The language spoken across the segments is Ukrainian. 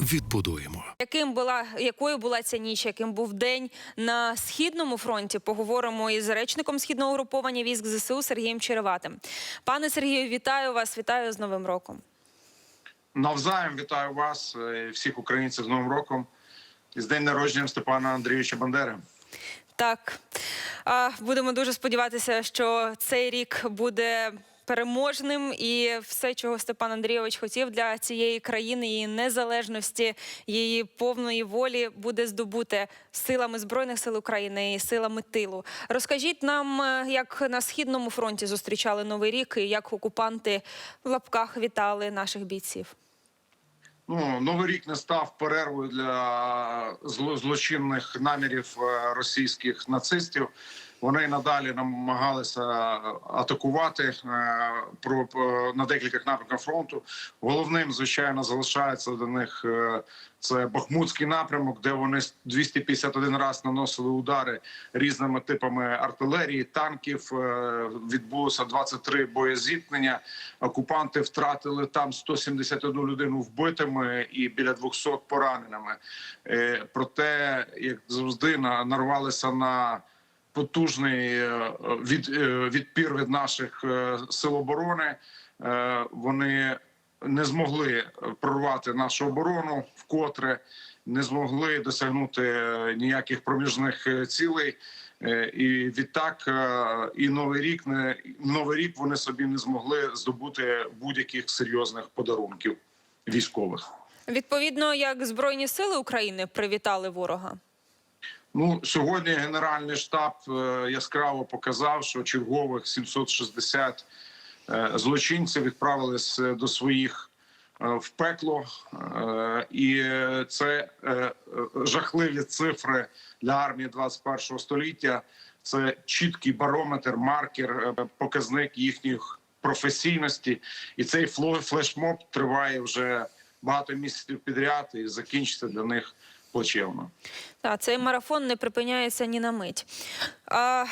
відбудуємо. Яким була якою була ця ніч, яким був день на східному фронті? Поговоримо із речником східного угруповання військ ЗСУ Сергієм Череватим. Пане Сергію, вітаю вас! Вітаю з Новим роком. Навзаєм вітаю вас, е, всіх українців з Новим роком і з день народження Степана Андрійовича Бандери. Так будемо дуже сподіватися, що цей рік буде. Переможним і все, чого Степан Андрійович хотів для цієї країни, її незалежності, її повної волі буде здобуте силами збройних сил України і силами тилу. Розкажіть нам, е, як на східному фронті зустрічали новий рік, і як окупанти в лапках вітали наших бійців. Ну, Новий рік не став перервою для зло- злочинних намірів е, російських нацистів. Вони надалі намагалися атакувати е, про на декількох напрямках фронту. Головним, звичайно, залишається до них е, це Бахмутський напрямок, де вони 251 раз наносили удари різними типами артилерії, танків. Е, Відбулося 23 боєзіткнення. Окупанти втратили там 171 людину вбитими і біля 200 пораненими. Е, Проте, як завжди, нарвалися на потужний е, від, е, відпір від наших е, сил оборони. Вони не змогли прорвати нашу оборону вкотре, не змогли досягнути ніяких проміжних цілей. І відтак і новий рік не новий рік вони собі не змогли здобути будь-яких серйозних подарунків військових. Відповідно, як Збройні сили України привітали ворога. Ну сьогодні Генеральний штаб е, яскраво показав, що чергових 760 е, злочинців відправились е, до своїх в пекло, і це жахливі цифри для армії 21 століття. Це чіткий барометр, маркер, показник їхніх професійності, і цей флешмоб триває вже багато місяців підряд і закінчиться для них плачевно. Так, цей марафон не припиняється ні на мить. А,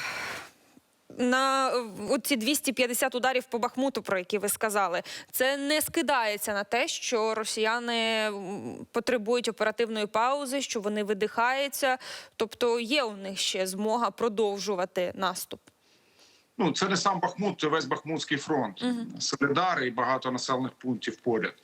на ці 250 ударів по Бахмуту, про які ви сказали, це не скидається на те, що росіяни потребують оперативної паузи, що вони видихаються. Тобто є у них ще змога продовжувати наступ. Ну, це не сам Бахмут, це весь Бахмутський фронт, Солидар і багато населених пунктів поряд.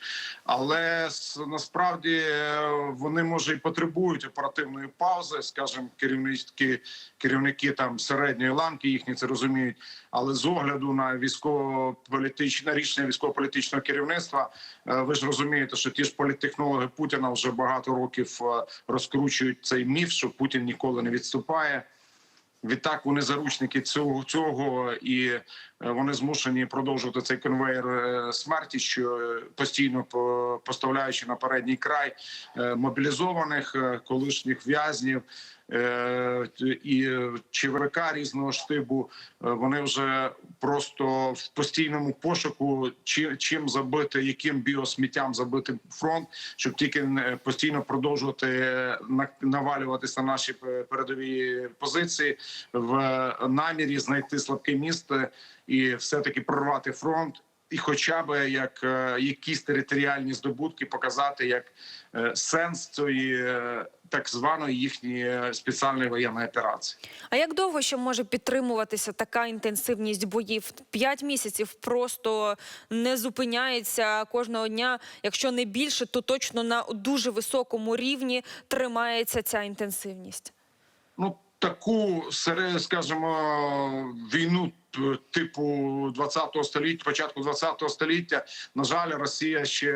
Але насправді е, вони може і потребують оперативної паузи, скажімо, керівники, керівники там середньої ланки їхні це розуміють. Але з огляду на військово-політичне рішення військово-політичного керівництва, е, ви ж розумієте, що ті ж політтехнологи Путіна вже багато років е, розкручують цей міф, що Путін ніколи не відступає. Відтак вони заручники цього цього, і е, вони змушені продовжувати цей конвейер е, смерті, що е, постійно по- поставляючи на передній край мобілізованих колишніх в'язнів і ЧВК різного штибу. Е, Вони вже просто в постійному пошуку, чи- чим забити, яким біосміттям забити фронт, щоб тільки постійно продовжувати е, навалюватися на наші е, передові позиції в намірі знайти слабке місце і все таки прорвати фронт. І, хоча б як е, якісь територіальні здобутки показати як е, сенс цієї е, так званої їхньої е, спеціальної воєнної операції. А як довго ще може підтримуватися така інтенсивність боїв? П'ять місяців просто не зупиняється кожного дня. Якщо не більше, то точно на дуже високому рівні тримається ця інтенсивність. Ну таку сере, скажімо, війну типу 20-го століття, початку 20-го століття, на жаль, Росія ще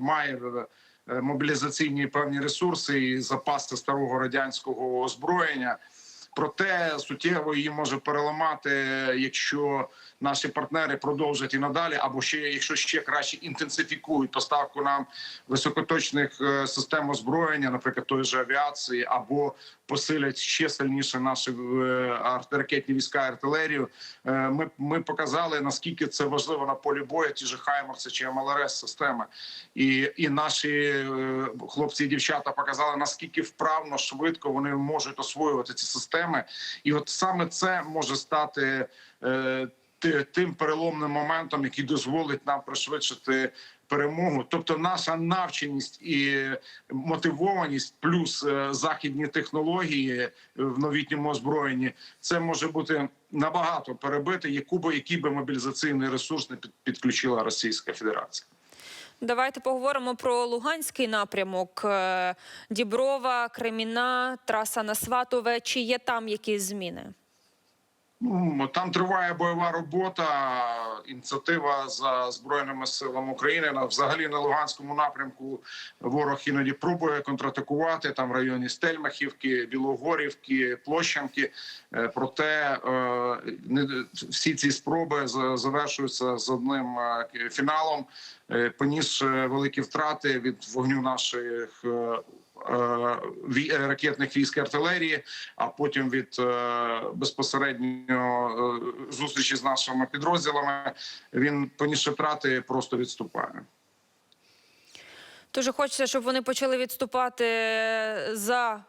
має е, мобілізаційні певні ресурси і запаси старого радянського озброєння. Проте суттєво її може переламати, якщо наші партнери продовжать і надалі, або ще якщо ще краще інтенсифікують поставку нам високоточних е, систем озброєння, наприклад, тої ж авіації, або посилять ще сильніше наші е, артилерійські війська артилерію. Е, Ми, ми показали наскільки це важливо на полі бою. Ті ж Хаймерси чи МЛРС системи, і, і наші е, хлопці і дівчата показали наскільки вправно швидко вони можуть освоювати ці системи, і от саме це може стати. Тим переломним моментом, який дозволить нам пришвидшити перемогу, тобто наша навченість і мотивованість, плюс е, західні технології в новітньому озброєнні, це може бути набагато перебити, яку би який би мобілізаційний ресурс не підключила Російська Федерація. Давайте поговоримо про Луганський напрямок. Е, Діброва, Креміна, траса на Сватове. Чи є там якісь зміни? Там триває бойова робота. Ініціатива за збройними силами України взагалі на Луганському напрямку. Ворог іноді пробує контратакувати там в районі Стельмахівки, Білогорівки, Площанки. Е, Проте е, всі ці спроби за- завершуються з одним е, фіналом. Поніс великі втрати від вогню наших. Е, е, ракетних військ і артилерії, а потім від е, безпосередньо зустрічі з нашими підрозділами він поніс втрати, просто відступає. Дуже хочеться, щоб вони почали відступати за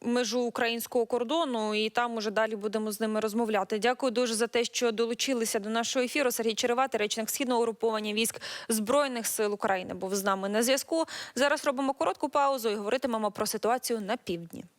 межу українського кордону, і там уже далі будемо з ними розмовляти. Дякую дуже за те, що долучилися до нашого ефіру. Сергій Черевати, речник східного угруповання військ збройних сил України, був з нами на зв'язку. Зараз робимо коротку паузу і говоритимемо про ситуацію на півдні.